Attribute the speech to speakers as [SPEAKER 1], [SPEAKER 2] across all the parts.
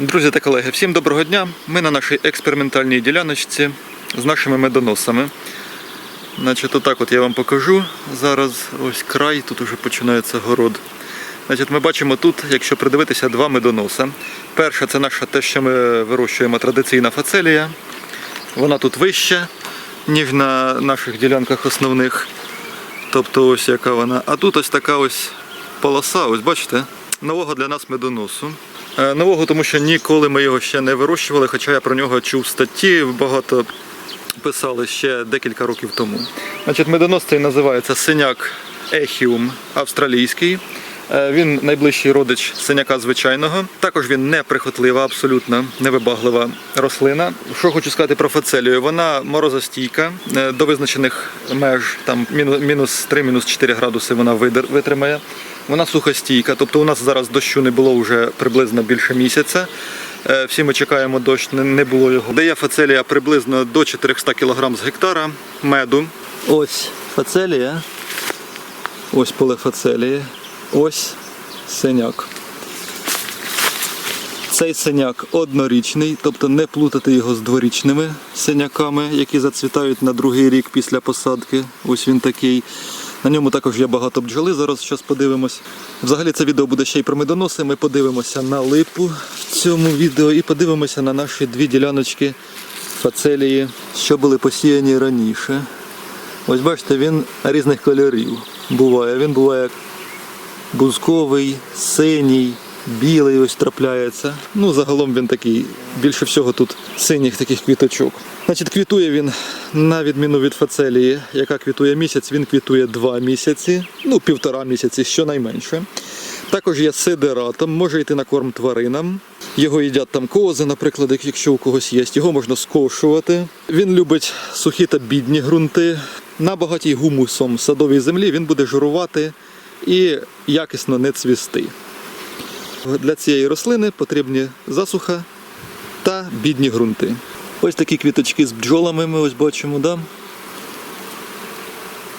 [SPEAKER 1] Друзі та колеги, всім доброго дня. Ми на нашій експериментальній діляночці з нашими медоносами. Значить, отак от я вам покажу. Зараз ось край, тут вже починається город. Значить, ми бачимо тут, якщо придивитися, два медоноса. Перша це наша те, що ми вирощуємо традиційна фацелія. Вона тут вища, ніж на наших ділянках основних. Тобто ось яка вона. А тут ось така ось полоса, ось бачите, нового для нас медоносу. Е, Нового, тому що ніколи ми його ще не вирощували, хоча я про нього чув статті, багато писали ще декілька років тому. Значить, медоносцей називається синяк ехіум австралійський. Е, Він найближчий родич синяка звичайного. Також він не прихотлива, абсолютно невибаглива рослина. Що хочу сказати про фацелію? Вона морозостійка е, до визначених меж, там мінус 3, мінус 4 градуси вона витримає. Вона сухостійка, тобто у нас зараз дощу не було вже приблизно більше місяця. Е, Всі ми чекаємо дощ, не- було його. Дає фацелія приблизно до 400 кг з гектара меду. Ось фацелія. Ось поле фацелії. Ось синяк. Цей синяк однорічний, тобто не плутати його з дворічними синяками, які зацвітають на другий рік після посадки. Ось він такий. На ньому також є багато бджоли. Зараз щось подивимось. Взагалі це відео буде ще й про медоноси. Ми подивимося на липу в цьому відео і подивимося на наші дві діляночки фацелії, що були посіяні раніше. Ось бачите, він різних кольорів буває. Він буває бузковий, синій, білий ось трапляється. Ну, загалом він такий, більше всього тут синіх таких квіточок. Значить, квітує він на відміну від фацелії, яка квітує місяць, він квітує два місяці, ну півтора місяці, щонайменше. Також є сидератом, може йти на корм тваринам. Його їдять там кози, наприклад, якщо у когось є. Його можна скошувати. Він любить сухі та бідні ґрунти. На багатій гумусом садовій землі він буде жирувати і якісно не цвісти. Для цієї рослини потрібні засуха та бідні ґрунти. Ось такі квіточки з бджолами ми ось бачимо, да?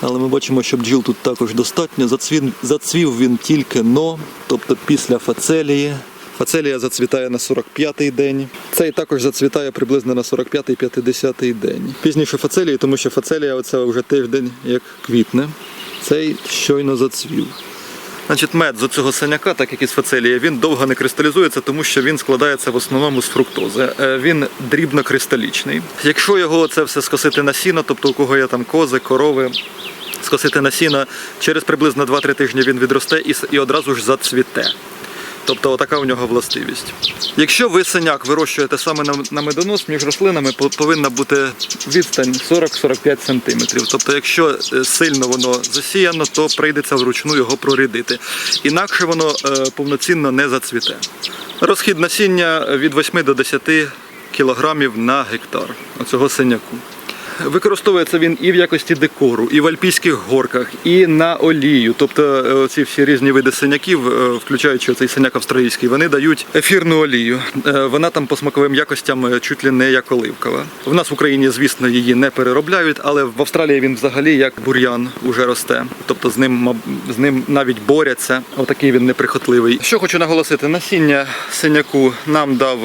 [SPEAKER 1] Але ми бачимо, що бджіл тут також достатньо. Зацвів, зацвів він тільки но, тобто після фацелії. Фацелія зацвітає на 45-й день. Цей також зацвітає приблизно на 45-50 день. Пізніше фацелії, тому що фацелія оце вже тиждень як квітне. Цей щойно зацвів. Значить, мед з цього синяка, так як і з фацелії, він довго не кристалізується, тому що він складається в основному з фруктози. Е, Він дрібнокристалічний. Якщо його це все скосити на сіно, тобто у кого є там кози, корови, скосити на сіно, через приблизно 2-3 тижні він відросте і одразу ж зацвіте. Тобто отака у нього властивість. Якщо ви синяк вирощуєте саме на, медонос, між рослинами повинна бути відстань 40-45 см. Тобто, якщо е, сильно воно засіяно, то прийдеться вручну його прорідити. Інакше воно е, повноцінно не зацвіте. Розхід насіння від 8 до 10 кілограмів на гектар оцього синяку. Використовується він і в якості декору, і в альпійських горках, і на олію. Тобто е, ці всі різні види синяків, е, включаючи цей синяк австралійський, вони дають ефірну олію. Е, Вона там по смаковим якостям чуть ли не як оливкова. В нас в Україні, звісно, її не переробляють, але в Австралії він взагалі як бур'ян уже росте. Тобто з ним з ним навіть борються. Отакий він неприхотливий. Що хочу наголосити, насіння синяку нам дав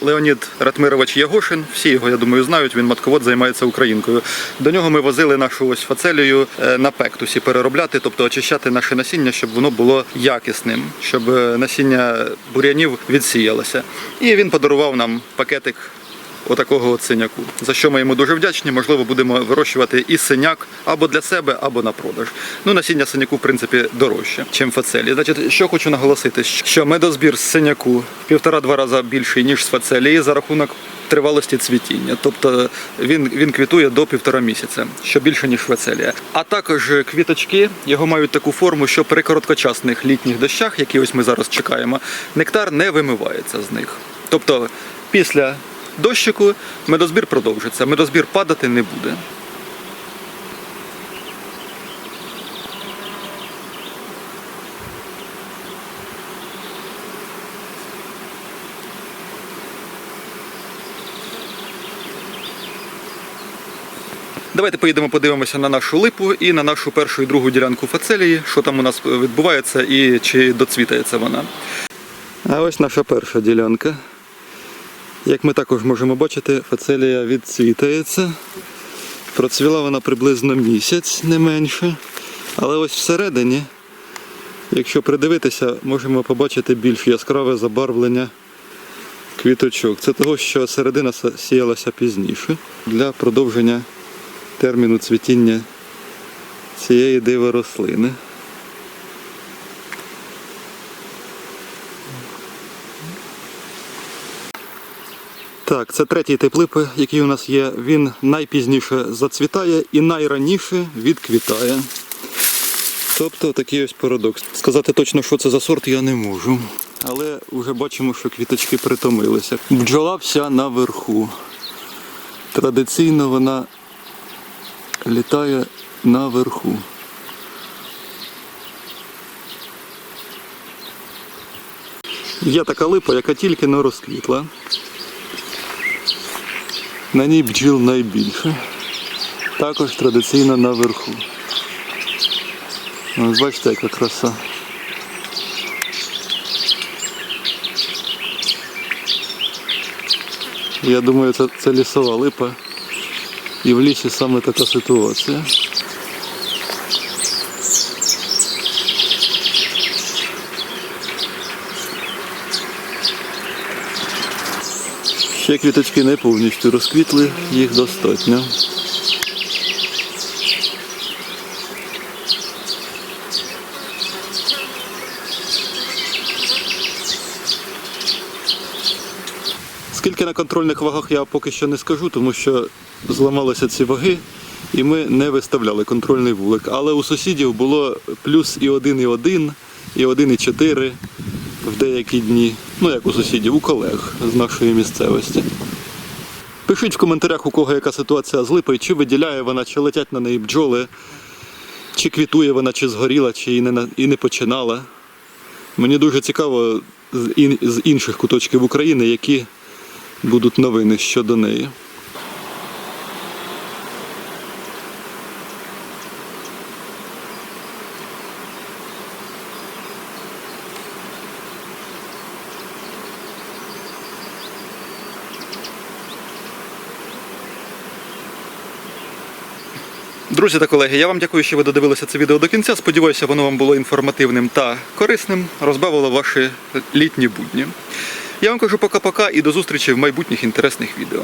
[SPEAKER 1] Леонід Ратмирович Ягошин. Всі його, я думаю, знають. Він матковод займається українкою. До нього ми возили нашу ось фацелію е, на пектусі переробляти, тобто очищати наше насіння, щоб воно було якісним, щоб е, насіння бур'янів відсіялося. І він подарував нам пакетик отакого от синяку. За що ми йому дуже вдячні. Можливо, будемо вирощувати і синяк або для себе, або на продаж. Ну, насіння синяку, в принципі, дорожче, ніж фацелії. Значить, що хочу наголосити, що медозбір з синяку півтора-два рази більший, ніж з фацелії за рахунок тривалості цвітіння. Тобто він, він квітує до півтора місяця, що більше, ніж фацелія. А також квіточки його мають таку форму, що при короткочасних літніх дощах, які ось ми зараз чекаємо, нектар не вимивається з них. Тобто після дощику медозбір продовжиться. Медозбір падати не буде. Давайте поїдемо подивимося на нашу липу і на нашу першу і другу ділянку фацелії, що там у нас відбувається і чи доцвітається вона. А ось наша перша ділянка. Як ми також можемо бачити, фацелія відцвітається. Процвіла вона приблизно місяць, не менше. Але ось всередині, якщо придивитися, можемо побачити більш яскраве забарвлення квіточок. Це того, що середина сіялася пізніше для продовження терміну цвітіння цієї диви рослини. Так, це третій тип липи, який у нас є. Він найпізніше зацвітає і найраніше відквітає. Тобто такий ось парадокс. Сказати точно, що це за сорт, я не можу. Але вже бачимо, що квіточки притомилися. Бджола вся наверху. Традиційно вона літає наверху. Є така липа, яка тільки не розквітла. На ній бджіл найбільше. Також традиційно наверху. Ось бачите, яка краса. Я думаю, це, це лісова липа. І в лісі саме така ситуація. Ще квіточки не повністю розквітли, їх достатньо. Скільки на контрольних вагах я поки що не скажу, тому що зламалися ці ваги, і ми не виставляли контрольний вулик. Але у сусідів було плюс і 1,1, і 1,4 в деякі дні. Ну як у сусідів, у колег з нашої місцевості. Пишіть в коментарях, у кого яка ситуація з липою, чи виділяє вона, чи летять на неї бджоли, чи квітує вона, чи згоріла, чи і не, і не починала. Мені дуже цікаво з, ін- з інших куточків України, які будуть новини щодо неї. Друзі та колеги, я вам дякую, що ви додивилися це відео до кінця. Сподіваюся, воно вам було інформативним та корисним, розбавило ваші літні будні. Я вам кажу пока-пока і до зустрічі в майбутніх інтересних відео.